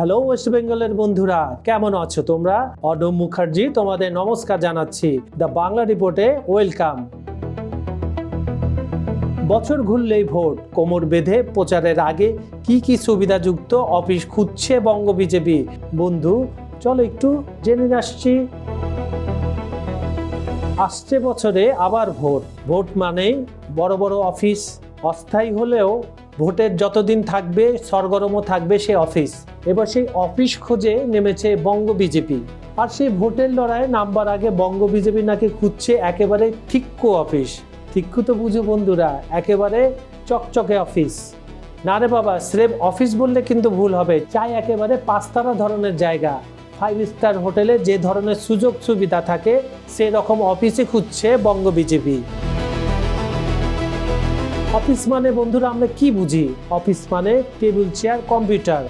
Hello West বেঙ্গলের বন্ধুরা, কেমন আছো তোমরা? অডম মুখার্জি তোমাদের নমস্কার জানাচ্ছি। দ্য বাংলা রিপোর্টে ওয়েলকাম বছর ঘুরলেই ভোট, কোমর বেঁধে প্রচারের আগে কি কি সুবিধাযুক্ত অফিস খুঁজছে বঙ্গ বিজেপি? বন্ধু, চলো একটু জেনে আসছি। আসছে বছরে আবার ভোট। ভোট মানেই বড় বড় অফিস, অস্থায়ী হলেও ভোটের যতদিন থাকবে, সরগরমও থাকবে সে অফিস। এবার সেই অফিস খোঁজে নেমেছে বঙ্গ বিজেপি। আর সেই ভোটের লড়াইয়ে নাম্বার আগে বঙ্গ বিজেপি নাকি খুঁজছে একেবারে ঠিক্কু অফিস। ঠিক্কু তো বুঝো বন্ধুরা, একেবারে চকচকে অফিস। না রে বাবা, স্রেফ অফিস বললে কিন্তু ভুল হবে। চাই একেবারে পাঁচতারা ধরনের জায়গা। ফাইভ স্টার হোটেলে যে ধরনের সুযোগ সুবিধা থাকে, সেরকম অফিসে খুঁজছে বঙ্গ বিজেপি। অফিস মানে বন্ধুরা আমরা কি বুঝি? অফিস মানে টেবিল, চেয়ার, কম্পিউটার।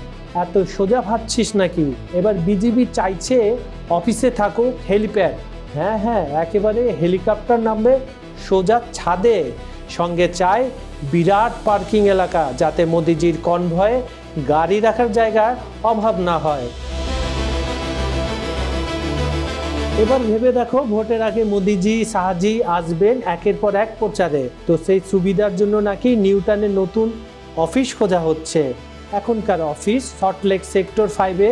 এত সোজা ভাবছিস নাকি? এবার বিজেপি চাইছে অফিসে থাকুক হেলিপ্যাড। হ্যাঁ হ্যাঁ একেবারে হেলিকপ্টার নামবে সোজা ছাদে। সঙ্গে চায় বিরাট পার্কিং এলাকা যাতে মোদিজির কনভয়ে গাড়ি রাখার জায়গার অভাব না হয়। এবার ভেবে দেখো, ভোটের আগে মোদিজি, শাহজি আসবেন একের পর এক প্রচারে। তো সেই সুবিধার জন্য নাকি নিউটনের নতুন অফিস খোঁজা হচ্ছে। এখনকার অফিস সল্টলেক সেক্টর ফাইভে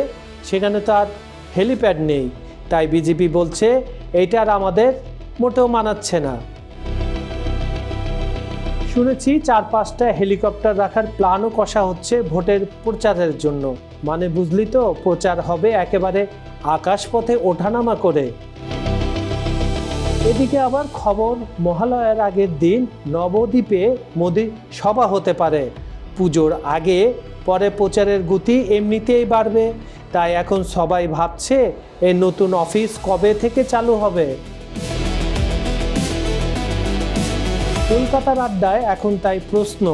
সেখানে তো আর হেলিপ্যাড নেই। তাই বিজেপি বলছে, এইটা আর আমাদের মোটেও মানাচ্ছে না। শুনেছি চার পাঁচটা হেলিকপ্টার রাখার প্ল্যানও কষা হচ্ছে ভোটের প্রচারের জন্য। মানে বুঝলি তো, প্রচার হবে একেবারে আকাশপথে ওঠানামা করে। এদিকে আবার খবর, মহালয়ার আগের দিন নবদ্বীপে মোদি সভা হতে পারে। পুজোর আগে পরে প্রচারের গতি এমনিতেই বাড়বে। তাই এখন সবাই ভাবছে এই নতুন অফিস কবে থেকে চালু হবে? কলকাতার আড্ডায় এখন তাই প্রশ্ন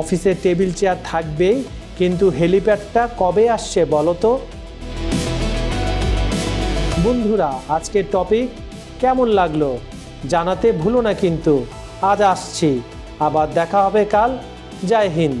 অফিসে টেবিল চেয়ার থাকবেই, কিন্তু হেলিপ্যাডটা কবে আসছে বলো তো? বন্ধুরা, আজকের টপিক কেমন লাগল জানাতে ভুলো না কিন্তু। আজ আসছি। আবার দেখা হবে কাল। জয় হিন্দ।